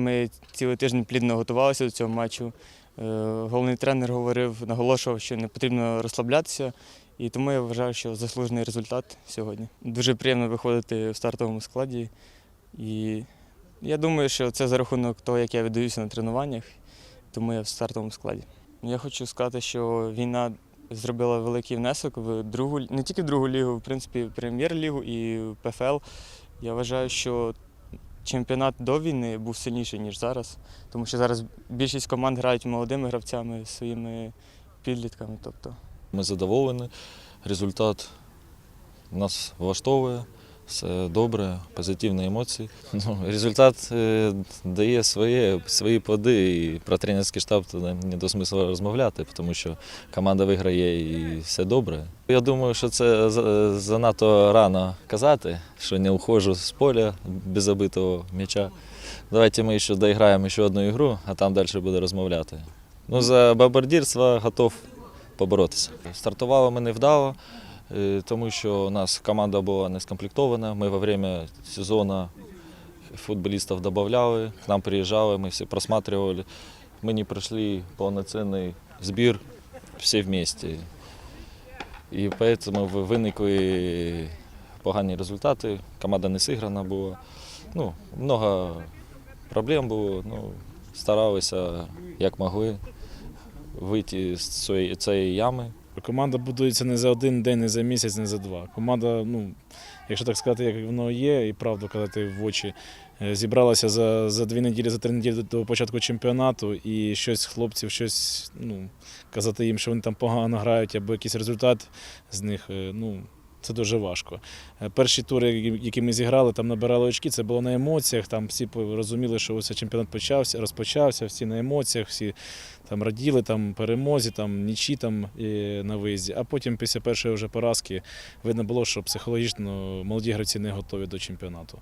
Ми цілий тиждень плідно готувалися до цього матчу. Е, Головний тренер говорив, наголошував, що не потрібно розслаблятися, і тому я вважаю, що заслужений результат сьогодні. Дуже приємно виходити в стартовому складі. І я думаю, що це за рахунок того, як я віддаюся на тренуваннях, тому я в стартовому складі. Я хочу сказати, що війна зробила великий внесок в другу, не тільки в другу лігу, в принципі, в прем'єр-лігу і в ПФЛ. Я вважаю, що чемпіонат до війни був сильніший, ніж зараз, тому що зараз більшість команд грають молодими гравцями, своїми підлітками. Тобто Ми задоволені. Результат нас влаштовує. Все добре, позитивні емоції. Ну, результат е, дає своє, свої плоди, і про тренерський штаб не до смисла розмовляти, тому що команда виграє і все добре. Я думаю, що це занадто рано казати, що не уходжу з поля без забитого м'яча. Давайте ми ще доіграємо ще одну ігру, а там далі буде розмовляти. Ну, за бомбардірство готов поборотися. Стартували ми невдало, е, тому що у нас команда була не скомплектована. Ми во время сезону футболістів додавали, к нам приїжджали, ми всі просматривали. Ми не пройшли повноцінний збір всі вместе. І тому виникли погані результати. Команда не зіграна була. Ну, много проблем було. Ну, старалися як могли вийти з цієї ями. Команда будується не за один день, не за місяць, не за два. Команда, ну, якщо так сказати, як воно є, і правду казати в очі, е, зібралася за, за дві неділі, за три неділі до початку чемпіонату, і щось хлопців, щось ну, казати їм, що вони там погано грають, або якийсь результат з них. е, ну, це дуже важко. Е, Перші тури, які- ми зіграли, там набирали очки, це було на емоціях. Там всі розуміли, що ось чемпіонат почався, розпочався, всі на емоціях, всі там раділи там перемозі, там нічі там на виїзді. А потім після першої вже поразки видно було, що психологічно молоді гравці не готові до чемпіонату.